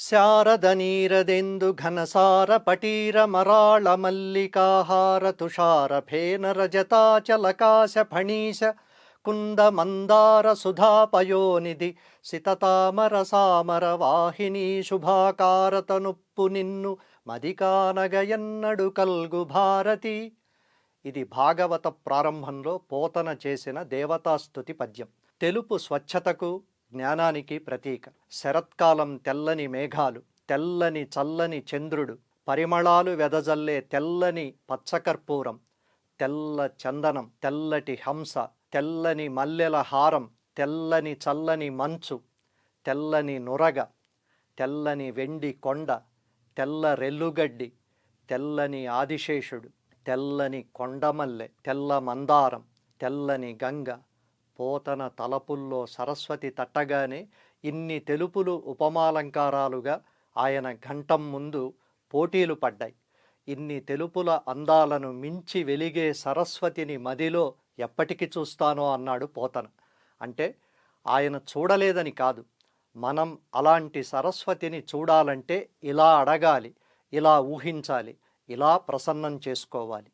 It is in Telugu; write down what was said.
శారదనీరదెందు ఘనసార పటీర మరాళ మల్లికాహార తుషార ఫేన రజతాచలకాశ ఫణీశ కుంద మందార సుధాపయోనిధి సితతామర సామర వాహిని శుభాకారతనుప్పు నిన్ను మదికానగయన్నడు కల్గు భారతి. ఇది భాగవత ప్రారంభంలో పోతన చేసిన దేవతాస్తుతి పద్యం. తెలుపు స్వచ్ఛతకు జ్ఞానానికి ప్రతీక. శరత్కాలం తెల్లని మేఘాలు తెల్లని చల్లని చంద్రుడు పరిమళాలు వెదజల్లే తెల్లని పచ్చకర్పూరం తెల్ల చందనం తెల్లటి హంస తెల్లని మల్లెల హారం తెల్లని చల్లని మంచు తెల్లని నురగ తెల్లని వెండి కొండ తెల్ల రెల్లుగడ్డి తెల్లని ఆదిశేషుడు తెల్లని కొండమల్లె తెల్ల మందారం తెల్లని గంగ పోతన తలపుల్లో సరస్వతి తట్టగానే ఇన్ని తెలుపులు ఉపమాలంకారాలుగా ఆయన ఘంటం ముందు పోటీలు పడ్డాయి. ఇన్ని తెలుపుల అందాలను మించి వెలిగే సరస్వతిని మదిలో ఎప్పటికి చూస్తానో అన్నాడు పోతన. అంటే ఆయన చూడలేదని కాదు. మనం అలాంటి సరస్వతిని చూడాలంటే ఇలా అడగాలి ఇలా ఊహించాలి ఇలా ప్రసన్నం చేసుకోవాలి.